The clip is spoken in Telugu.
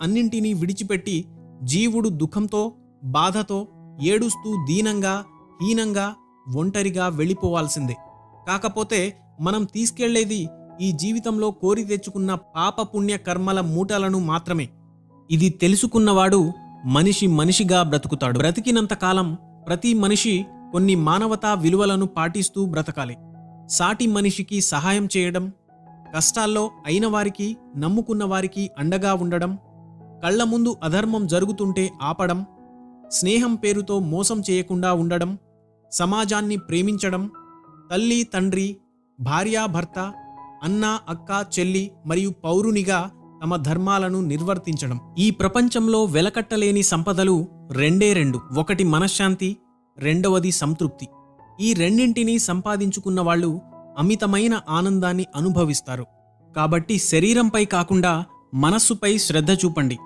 అన్నింటినీ విడిచిపెట్టి జీవుడు దుఃఖంతో బాధతో ఏడుస్తూ దీనంగా హీనంగా ఒంటరిగా వెళ్ళిపోవాల్సిందే. కాకపోతే మనం తీసుకెళ్ళేది ఈ జీవితంలో కోరి తెచ్చుకున్న పాపపుణ్య కర్మల మూటలను మాత్రమే. ఇది తెలుసుకున్నవాడు మనిషి మనిషిగా బ్రతుకుతాడు. బ్రతికినంత కాలం ప్రతి మనిషి కొన్ని మానవతా విలువలను పాటిస్తూ బ్రతకాలి. సాటి మనిషికి సహాయం చేయడం కష్టాల్లో అయిన వారికి నమ్ముకున్న వారికి అండగా ఉండడం కళ్ళ ముందు అధర్మం జరుగుతుంటే ఆపడం స్నేహం పేరుతో మోసం చేయకుండా ఉండడం సమాజాన్ని ప్రేమించడం తల్లి తండ్రి భార్యాభర్త అన్న అక్క చెల్లి మరియు పౌరునిగా తమ ధర్మాలను నిర్వర్తించడం. ఈ ప్రపంచంలో వెలకట్టలేని సంపదలు రెండే రెండు. ఒకటి మనశ్శాంతి రెండవది సంతృప్తి. ఈ రెండింటినీ సంపాదించుకున్న వాళ్ళు అమితమైన ఆనందాన్ని అనుభవిస్తారు. కాబట్టి శరీరంపై కాకుండా మనస్సుపై శ్రద్ధ చూపండి.